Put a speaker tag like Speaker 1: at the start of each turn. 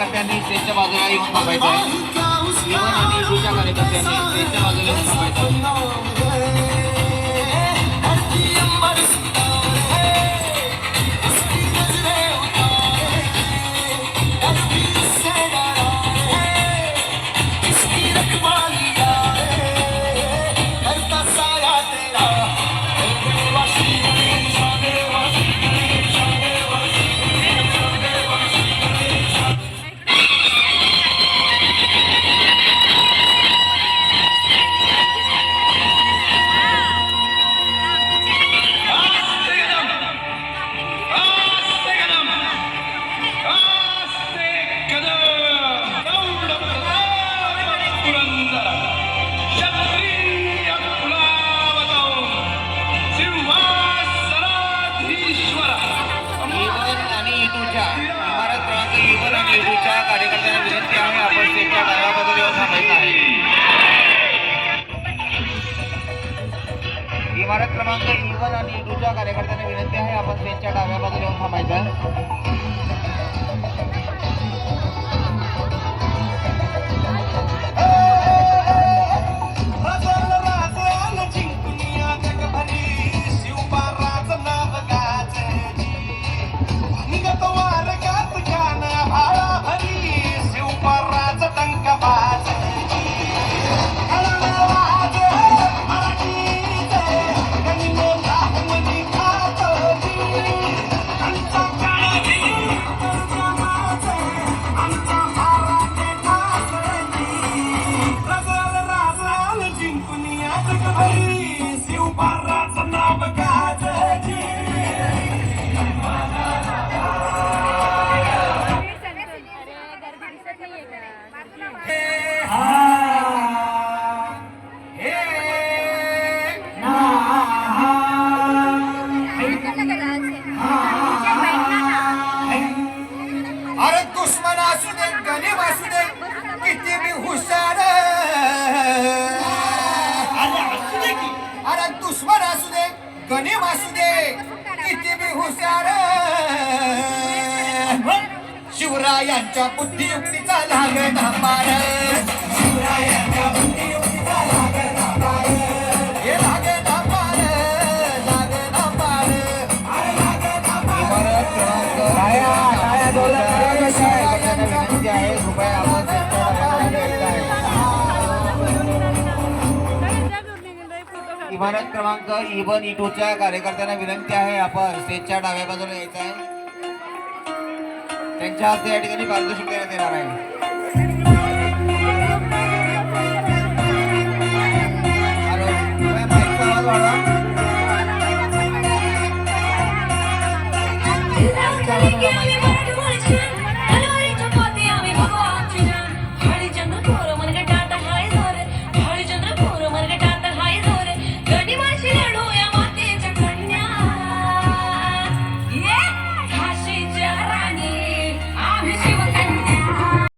Speaker 1: कार्यकर्त्यांनी स्टेजच्या बाजूला येऊन थांबायचं आहे. इव्हन एनएसयूच्या कार्यकर्त्यांनी स्टेजच्या बाजूला येऊन थांबायचं इमारत क्रमांक इवन आणि इटूच्या कार्यकर्त्यांना विनंती आहे आपण त्यांच्या डाव्या बाजूला येऊन थांबायचं.
Speaker 2: अरे दुश्मन असू दे गरीब असू दे किती बी हुशार. शिवरायांच्या बुद्धियुक्तीचा लागत पार शिवरायांच्या बुद्धियुक्तीचा लागत पार हे लागत लागत अरे लागत आहे
Speaker 1: इमारत क्रमांक ई वन क्रमांक इवन इटूच्या कार्यकर्त्यांना विनंती आहे. आपण स्टेजच्या डाव्या बाजूला यायचं आहे. त्यांच्या हस्ते या ठिकाणी पारितोषिक देण्यात येणार आहे.